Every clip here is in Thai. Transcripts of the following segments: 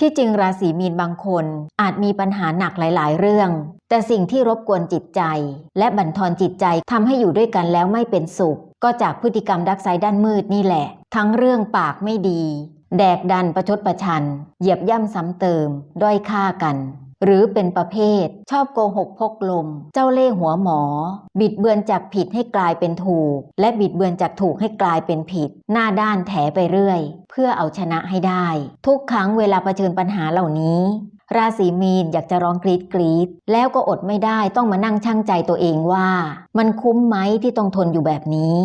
ที่จริงราศีมีนบางคนอาจมีปัญหาหนักหลาย ๆ เรื่อง แต่สิ่งที่รบกวนจิตใจ และบั่นทอนจิตใจทำให้อยู่ด้วยกันแล้วไม่เป็นสุข ก็จากพฤติกรรมดักไซด์ด้านมืดนี่แหละ ทั้งเรื่องปากไม่ดี แดกดันประชดประชัน เหยียบย่ำซ้ำเติม ด้อยค่ากัน หรือเป็นประเภท ชอบโกหกพกลม เจ้าเล่ห์หัวหมอ บิดเบือนจากผิดให้กลายเป็นถูก และบิดเบือนจากถูกให้กลายเป็นผิด หน้าด้านแถไปเรื่อย เพื่อเอาชนะให้ได้ ทุกครั้งเวลาเผชิญปัญหาเหล่านี้ ราศีมีนอยากจะร้องกรีดกรีดแล้วก็อดไม่ได้ต้องมานั่งชั่งใจตัวเองว่า มันคุ้มไหมที่ต้องทนอยู่แบบนี้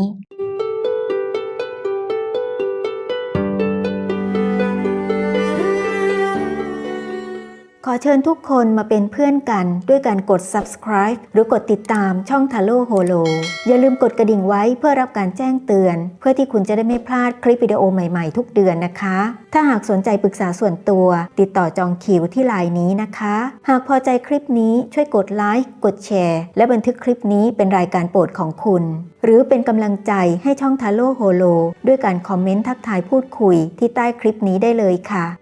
อเชิญทุกคนมาเป็นเพื่อนกันด้วยการกด subscribe หรือกดติดตามช่องทาโ o โฮโลอย่าลืมกดกระดิ่งไว้เพื่อรับการแจ้งเตือน เพื่อที่คุณจะได้ไม่พลาดคลิปวิดีโอใหม่ๆ ทุกเดือนนะคะ ถ้าหากสนใจปรึกษาส่วนตัว ติดต่อจองคิวที่ไลน์นี้นะคะ หากพอใจคลิปนี้ช่วยกดไลค์กดแชร์ และบันทึกคลิปนี้เป็นรายการโปรดของคุณ หรือเป็นกำลังใจให้ช่องทาโ o โฮโลด้วยการคอมเมนต์ทักทายพูดคุยที่ใต้คลิปนี้ได้เลยค่ะ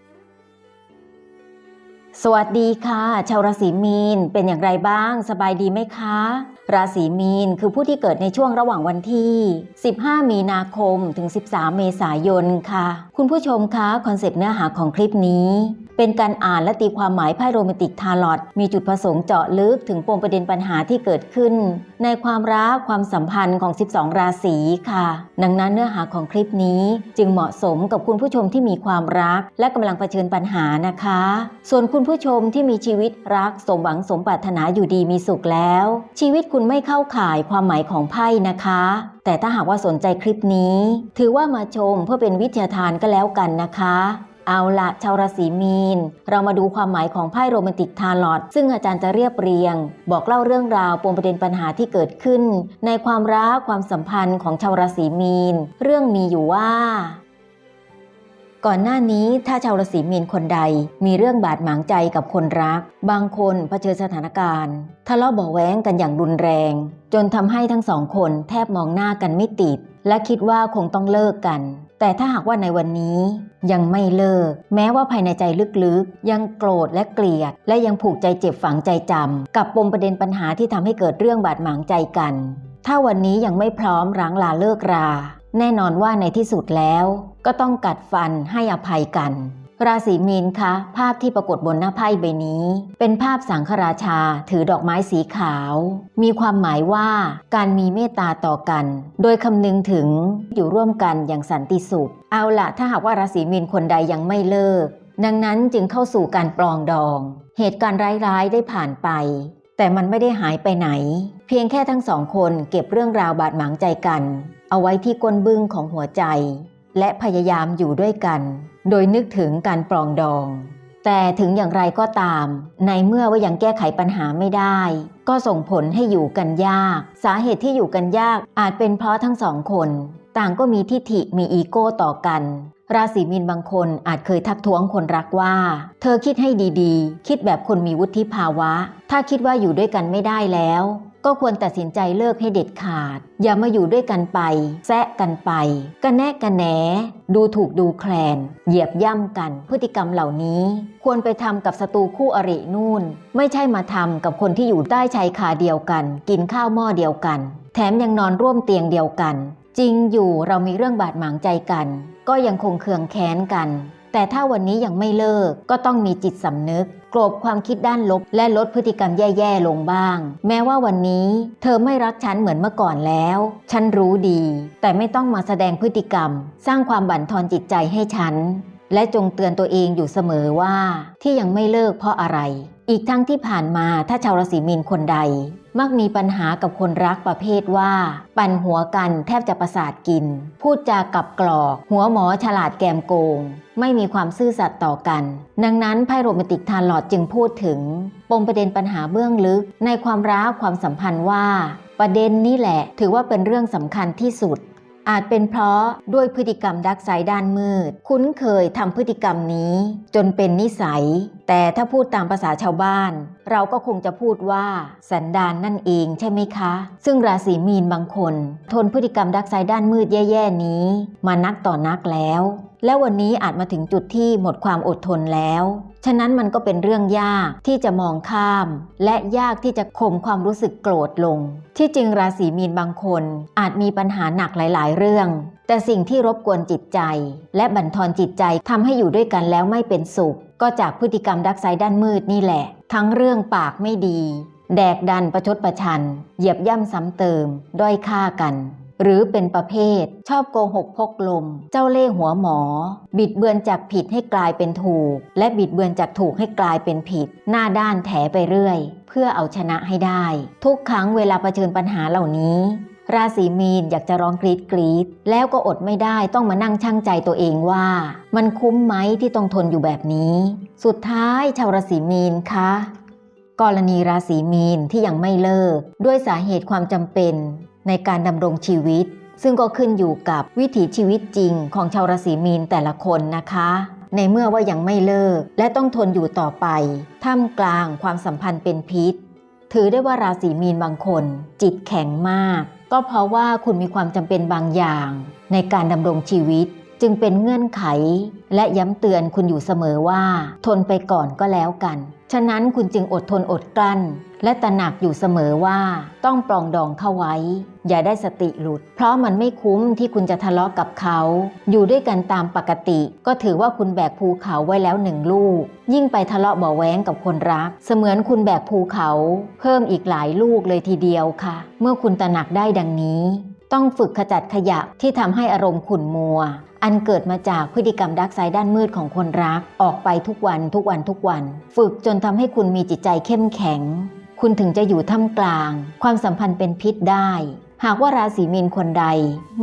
สวัสดีค่ะ ชาวราศีมีนเป็นอย่างไรบ้าง สบายดีไหมคะ ราศีมีนคือผู้ที่เกิดในช่วงระหว่างวันที่ 15 มีนาคมถึง 13 เมษายนค่ะ คุณผู้ชมคะคอนเซปต์เนื้อหาของคลิปนี้ เป็นการอ่านและตีความหมายไพ่โรแมนติกทาร์ลอตมีจุดประสงค์เจาะลึกถึงปมประเด็นปัญหาที่เกิดขึ้น ในความรักความสัมพันธ์ของ 12 ราศีค่ะ ดังนั้นเนื้อหาของคลิปนี้จึงเหมาะสมกับคุณผู้ชมที่มีความรัก และกำลังเผชิญปัญหานะคะ ส่วนคุณผู้ชมที่มีชีวิตรักสมหวังสมปรารถนาอยู่ดีมีสุขแล้ว ชีวิตคุณไม่เข้าข่ายความหมายของไพ่นะคะ แต่ถ้าหากว่าสนใจคลิปนี้ ถือว่ามาชมเพื่อเป็นวิทยาทานก็แล้วกันนะคะ เอาละชาวราศีมีน เรามาดูความหมายของไพ่โรแมนติกทาลอตซึ่งอาจารย์จะเรียบเรียง บอกเล่าเรื่องราวปมประเด็นปัญหาที่เกิดขึ้น ในความรักความสัมพันธ์ของชาวราศีมีน เรื่องมีอยู่ว่า ก่อนหน้านี้ถ้าชาวราศีมีนคนใด มีเรื่องบาดหมางใจกับคนรัก บางคนเผชิญสถานการณ์ทะเลาะเบาะแว้งกันอย่างรุนแรง จนทำให้ทั้งสองคนแทบมองหน้ากันไม่ติด และคิดว่าคงต้องเลิกกัน แต่ถ้าหากว่าในวันนี้ ยังไม่เลิก แม้ว่าภายในใจลึกๆ ยังโกรธและเกลียด และยังผูกใจเจ็บฝังใจจำกับปมประเด็นปัญหาที่ทำให้เกิดเรื่องบาดหมางใจกัน ถ้าวันนี้ยังไม่พร้อมร้างลาเลิกรา แน่นอนว่าในที่สุดแล้วก็ต้องกัดฟันให้อภัยกัน ราศีมีนคะ ภาพที่ปรากฏบนหน้าไพ่ใบนี้ เป็นภาพสังฆราชาถือดอกไม้สีขาว มีความหมายว่าการมีเมตตาต่อกัน โดยคำนึงถึงอยู่ร่วมกันอย่างสันติสุข เอาละถ้าหากว่าราศีมีนคนใดยังไม่เลิก ดังนั้นจึงเข้าสู่การปลองดอง เหตุการณ์ร้ายๆได้ผ่านไปแต่มันไม่ได้หายไปไหน เพียงแค่ทั้งสองคนเก็บเรื่องราวบาดหมางใจกัน เอาไว้ที่ก้นบึ้งของหัวใจ และพยายามอยู่ด้วยกัน โดยนึกถึงการปลองดอง แต่ถึงอย่างไรก็ตาม ในเมื่อว่ายังแก้ไขปัญหาไม่ได้ ก็ส่งผลให้อยู่กันยาก สาเหตุที่อยู่กันยากอาจเป็นเพราะทั้งสองคน ต่างก็มีทิฐิมีอีโก้ต่อกันราศีมีนบางคนอาจเคยทักท้วงคนรักว่า เธอคิดให้ดีๆ คิดแบบคนมีวุฒิภาวะ ถ้าคิดว่าอยู่ด้วยกันไม่ได้แล้ว ก็ควรตัดสินใจเลิกให้เด็ดขาด อย่ามาอยู่ด้วยกันไป แซะกันไปกันแนกกันแหน ดูถูกดูแคลน เหยียบย่ำกัน พฤติกรรมเหล่านี้ ควรไปทำกับศัตรูคู่อรินู่น ไม่ใช่มาทำกับคนที่อยู่ใต้ชายคาเดียวกัน กินข้าวหม้อเดียวกัน แถมยังนอนร่วมเตียงเดียวกัน จริงอยู่เรามีเรื่องบาดหมางใจกัน ก็ยังคงเคืองแค้นกัน แต่ถ้าวันนี้ยังไม่เลิกก็ต้องมีจิตสำนึกกลบความคิดด้านลบ และลดพฤติกรรมแย่ๆลงบ้าง แม้ว่าวันนี้เธอไม่รักฉันเหมือนเมื่อก่อนแล้ว ฉันรู้ดี แต่ไม่ต้องมาแสดงพฤติกรรม สร้างความบั่นทอนจิตใจให้ฉัน และจงเตือนตัวเองอยู่เสมอว่าที่ยังไม่เลิกเพราะอะไร อีกทั้งที่ผ่านมาถ้าชาวราศีมีนคนใด มักมีปัญหากับคนรักประเภทว่า ปั่นหัวกันแทบจะประสาทกิน พูดจากับกรอก หัวหมอฉลาดแกมโกง ไม่มีความซื่อสัตย์ต่อกัน ดังนั้นไพ่โรแมนติกทานหลอดจึงพูดถึง ปมประเด็นปัญหาเบื้องลึก ในความรักความสัมพันธ์ว่า ประเด็นนี้แหละ ถือว่าเป็นเรื่องสำคัญที่สุด อาจเป็นเพราะด้วยพฤติกรรมดักไซด์ด้านมืด คุ้นเคยทำพฤติกรรมนี้ จนเป็นนิสัย แต่ถ้าพูดตามภาษาชาวบ้าน เราก็คงจะพูดว่า สันดานนั่นเองใช่ไหมคะ ซึ่งราศีมีนบางคน ทนพฤติกรรมดักไซด์ด้านมืดแย่ ๆ นี้ มานักต่อนักแล้วและวันนี้อาจมาถึงจุดที่หมดความอดทนแล้ว ฉะนั้นมันก็เป็นเรื่องยากที่จะมองข้าม และยากที่จะข่มความรู้สึกโกรธลง ที่จริงราศีมีนบางคน อาจมีปัญหาหนักหลายๆ เรื่อง แต่สิ่งที่รบกวนจิตใจ และบั่นทอนจิตใจทำให้อยู่ด้วยกันแล้วไม่เป็นสุข ก็จากพฤติกรรมดักไซด้านมืดนี่แหละ ทั้งเรื่องปากไม่ดี แดกดันประชดประชัน เหยียบย่ำซ้ำเติม ด้อยค่ากัน หรือเป็นประเภท ชอบโกหกพกลม เจ้าเล่ห์หัวหมอ บิดเบือนจากผิดให้กลายเป็นถูก และบิดเบือนจากถูกให้กลายเป็นผิด หน้าด้านแถไปเรื่อย เพื่อเอาชนะให้ได้ ทุกครั้งเวลาเผชิญปัญหาเหล่านี้ ราศีมีนอยากจะร้องกรีดกรีดแล้วก็อดไม่ได้ต้องมานั่งชั่งใจตัวเองว่า มันคุ้มไหมที่ต้องทนอยู่แบบนี้ สุดท้ายชาวราศีมีนคะกรณีราศีมีนที่ยังไม่เลิก ด้วยสาเหตุความจำเป็น ในการดำรงชีวิต ซึ่งก็ขึ้นอยู่กับวิถีชีวิตจริงของชาวราศีมีนแต่ละคนนะคะ ในเมื่อว่ายังไม่เลิกและต้องทนอยู่ต่อไป ท่ามกลางความสัมพันธ์เป็นพิษ ถือได้ว่าราศีมีนบางคน จิตแข็งมาก ก็เพราะว่าคุณมีความจำเป็นบางอย่าง ในการดำรงชีวิตจึงเป็นเงื่อนไข และย้ำเตือนคุณอยู่เสมอว่า ทนไปก่อนก็แล้วกัน ฉะนั้นคุณจึงอดทนอดกลั้น และตระหนักอยู่เสมอว่าต้องปลองดองเข้าไว้ อย่าได้สติหลุด เพราะมันไม่คุ้มที่คุณจะทะเลาะกับเขา อยู่ด้วยกันตามปกติ ก็ถือว่าคุณแบกภูเขาไว้แล้วหนึ่งลูก ยิ่งไปทะเลาะเบาแว้งกับคนรัก เสมือนคุณแบกภูเขา เพิ่มอีกหลายลูกเลยทีเดียวค่ะ เมื่อคุณตระหนักได้ดังนี้ ต้องฝึกขจัดขยะที่ทำให้อารมณ์ขุ่นมัวอันเกิดมาจากพฤติกรรมดักไซด้านมืดของคนรัก ออกไปทุกวันทุกวันทุกวัน ฝึกจนทำให้คุณมีจิตใจเข้มแข็ง คุณถึงจะอยู่ท่ามกลาง ความสัมพันธ์เป็นพิษได้ หากว่าราศีมีนคนใด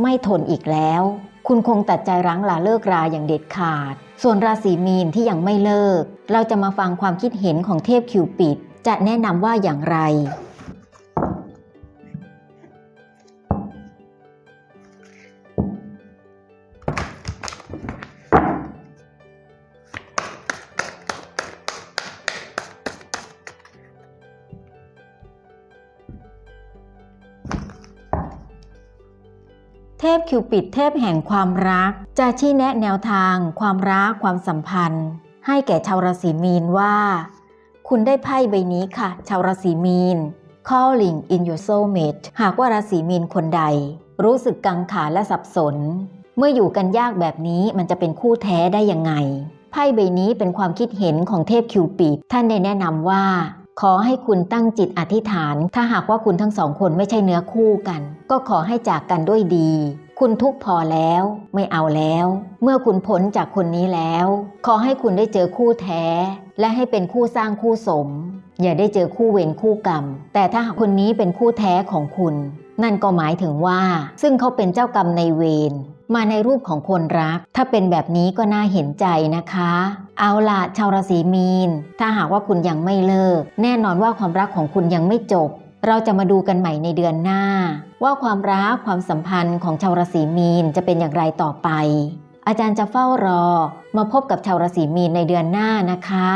ไม่ทนอีกแล้ว คุณคงตัดใจรั้งลาเลิกราอย่างเด็ดขาด ส่วนราศีมีนที่ยังไม่เลิก เราจะมาฟังความคิดเห็นของเทพคิวปิด จะแนะนำว่าอย่างไร พคิวปิดเทพแห่งความรัก จะชี้แนะแนวทาง ความรักความสัมพันธ์ ให้แก่ชาวราศีมีนว่า คุณได้ไพ่ใบนี้ค่ะ ชาวราศีมีน Calling in your soulmate หากว่าราศีมีนคนใด รู้สึกกังขาและสับสน เมื่ออยู่กันยากแบบนี้มันจะเป็นคู่แท้ได้ยังไงไพ่ใบนี้เป็นความคิดเห็นของเทพคิวปิดท่านได้แนะนำว่า ขอให้คุณตั้งจิตอธิษฐาน ถ้าหากว่าคุณทั้งสองคนไม่ใช่เนื้อคู่กัน ก็ขอให้จากกันด้วยดี คุณทุกพอแล้ว ไม่เอาแล้ว เมื่อคุณพ้นจากคนนี้แล้ว ขอให้คุณได้เจอคู่แท้ และให้เป็นคู่สร้างคู่สม อย่าได้เจอคู่เวรคู่กรรม แต่ถ้าหากคนนี้เป็นคู่แท้ของคุณ นั่นก็หมายถึงว่า ซึ่งเขาเป็นเจ้ากรรมในเวร มาในรูปของคนรัก ถ้าเป็นแบบนี้ก็น่าเห็นใจนะคะ เอาล่ะชาวราศีมีน ถ้าหากว่าคุณยังไม่เลิก แน่นอนว่าความรักของคุณยังไม่จบ เราจะมาดูกันใหม่ในเดือนหน้า ว่าความรักความสัมพันธ์ของชาวราศีมีนจะเป็นอย่างไรต่อไป อาจารย์จะเฝ้ารอ มาพบกับชาวราศีมีนในเดือนหน้านะคะ